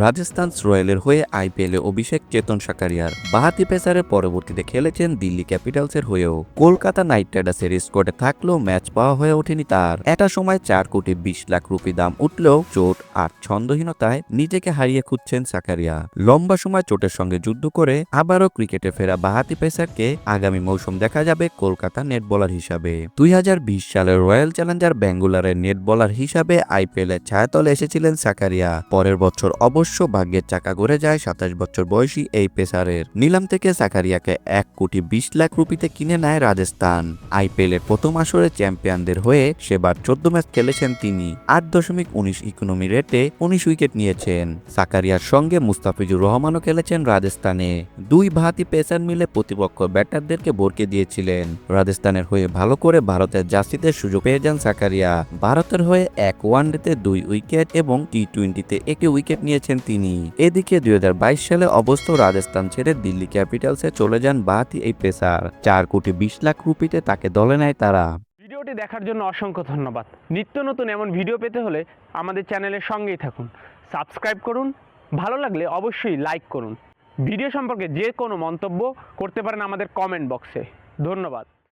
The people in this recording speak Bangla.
রাজস্থান রয়্যালের হয়ে আইপিএলে অভিষেক চেতন সাকারিয়ার বাহাতি পেসারের পরবর্তীতে খেলেছেন দিল্লি ক্যাপিটালসের হয়েও। কলকাতা নাইট রাইডার্সের স্কোয়াডে থাকলেও ম্যাচ পাওয়া হয়ে ওঠেনি তার। একটা সময় চার কোটি বিশ লাখ রুপি দাম উঠলেও চোট আর ছন্দহীনতায় নিজেকে হারিয়ে খুঁজছেন সাকারিয়া। লম্বা সময় চোটের সঙ্গে যুদ্ধ করে আবারও ক্রিকেটে ফেরা বাহাতি পেসারকে আগামী মৌসুম দেখা যাবে কলকাতা নেট বলার হিসাবে। দুই হাজার বিশ সালে রয়্যাল চ্যালেঞ্জার ব্যাঙ্গুলারের নেট বলার হিসাবে আইপিএল এর ছায়াতলে এসেছিলেন সাকারিয়া। পরের বছর অবশ্য ভাগ্যের চাকা ঘুরে যায় সাতাশ বছর বয়সী এই পেসারের। নিলাম থেকে সাকারিয়াকে এক কোটি বিশ লাখ রুপিতে কিনে নেয় রাজস্থান। আইপিএল এর প্রথম আসরে চ্যাম্পিয়নদের হয়ে সেবার চোদ্দ ম্যাচ খেলেছেন তিনি। আট দশমিক উনিশ ইকোনমি রেটে উনিশ উইকেট নিয়েছেন। সাকারিয়ার সঙ্গে মুস্তাফিজুর রহমানও খেলেছেন রাজস্থানে। দুই ভাতি পেসার মিলে প্রতিপক্ষ ব্যাটারদেরকে ভরকে দিয়েছিলেন। রাজস্থানের হয়ে ভালো করে ভারতের জার্সিতে সুযোগ পেয়ে যান সাকারিয়া ভারতের হয়ে এক ওয়ানডেতে দুই উইকেট এবং টি টোয়েন্টিতে একটি উইকেট নিয়েছেন তিনি। এদিকে দুই সালে অবস্থ রাজস্থান ছেড়ে দিল্লি ক্যাপিটালসে চলে যান বাহাতি এই পেসার। চার কোটি বিশ লাখ রুপিতে তাকে দলে নেয় তারা। ভিডিওটি দেখার জন্য অসংখ্য ধন্যবাদ। নিত্য নতুন এমন ভিডিও পেতে হলে আমাদের চ্যানেলের সঙ্গেই থাকুন। সাবস্ক্রাইব করুন, ভালো লাগলে অবশ্যই লাইক করুন। ভিডিও সম্পর্কে যে কোনো মন্তব্য করতে পারেন আমাদের কমেন্ট বক্সে। ধন্যবাদ।